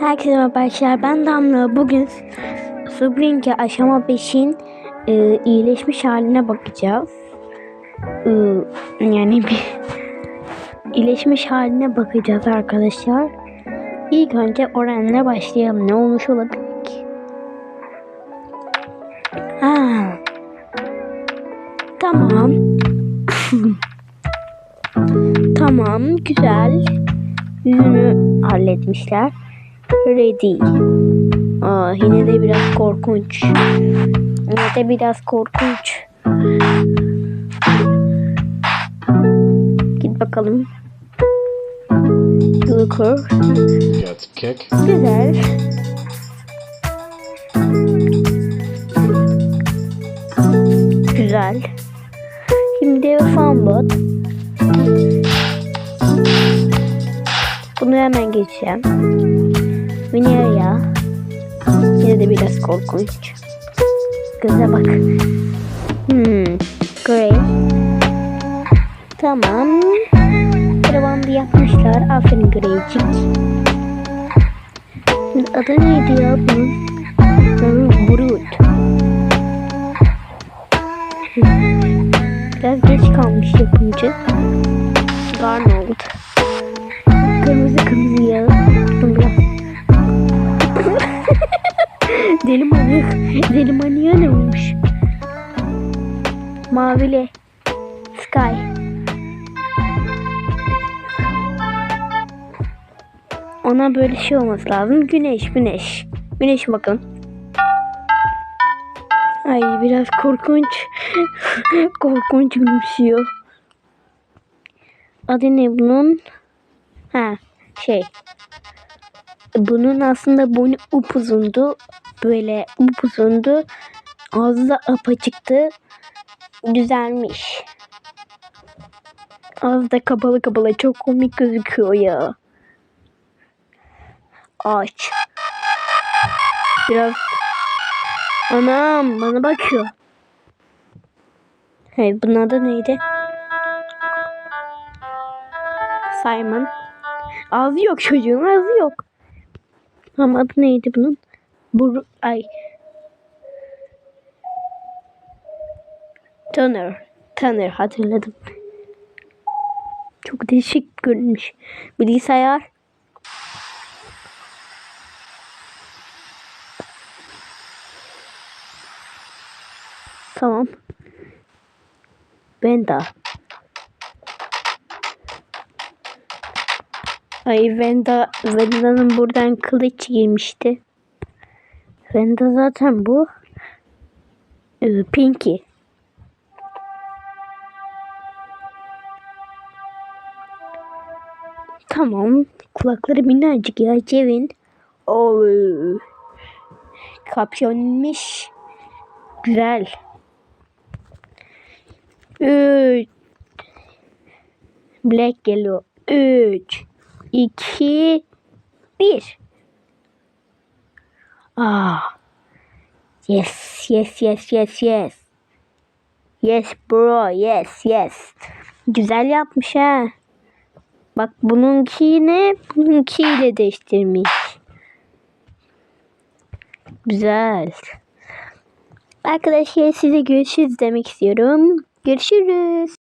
Herkese merhaba arkadaşlar ben Damla. Bugün Spring'e aşama 5'in e, iyileşmiş haline bakacağız. E, yani bir iyileşmiş haline bakacağız arkadaşlar. İlk önce oranla başlayalım. Ne olmuş olabilir ki? Ha. Tamam. tamam, güzel. Yüzünü halletmişler. Ready. Aa, yine de biraz korkunç. Yine de biraz korkunç. Git bakalım. Kick. Güzel. Güzel. Şimdi fanbot. Bunu hemen geçeceğim. Mineria. Yine de biraz korkunç. Göze bak. Hmm. Grey. Tamam. Karavandı yapmışlar. Aferin Greycik. Şimdi adı neydi ya bunun? Hmm, Brut. Biraz geç kalmış yapımcı. Garnold. Deli manyağa ne olmuş? Mavili. Sky. Ona böyle şey olması lazım. Güneş, güneş. Güneş bakın. Ay biraz korkunç. korkunç gülümsüyor. Adı ne bunun? Ha şey. Bunun aslında boynu upuzundu. Böyle upuzundu. Ağzı da apaçıktı. Güzelmiş. Ağzı da kapalı kapalı. Çok komik gözüküyor ya. Ağaç. Biraz Anam bana bakıyor. Hey bunun adı neydi? Simon. Ağzı yok çocuğun ağzı yok. Ama adı neydi bunun? Bur ay. Tanner. Tanner hatırladım. Çok değişik görünmüş. Bilgisayar. Tamam. Venda. Ay Venda, Venda'nın buradan kılıç girmişti. Venda zaten bu. Ee, Pinky. Tamam. Kulakları minnacık ya Cevin. Oo. Kapşonmuş. Güzel. Üç. Black geliyor. Üç. İki, Bir. Ah. Yes, yes, yes, yes, yes. Yes bro, yes, yes. Güzel yapmış ha. Bak bununkini bununkiyle değiştirmiş. Güzel. Arkadaşlar size görüşürüz demek istiyorum. Görüşürüz.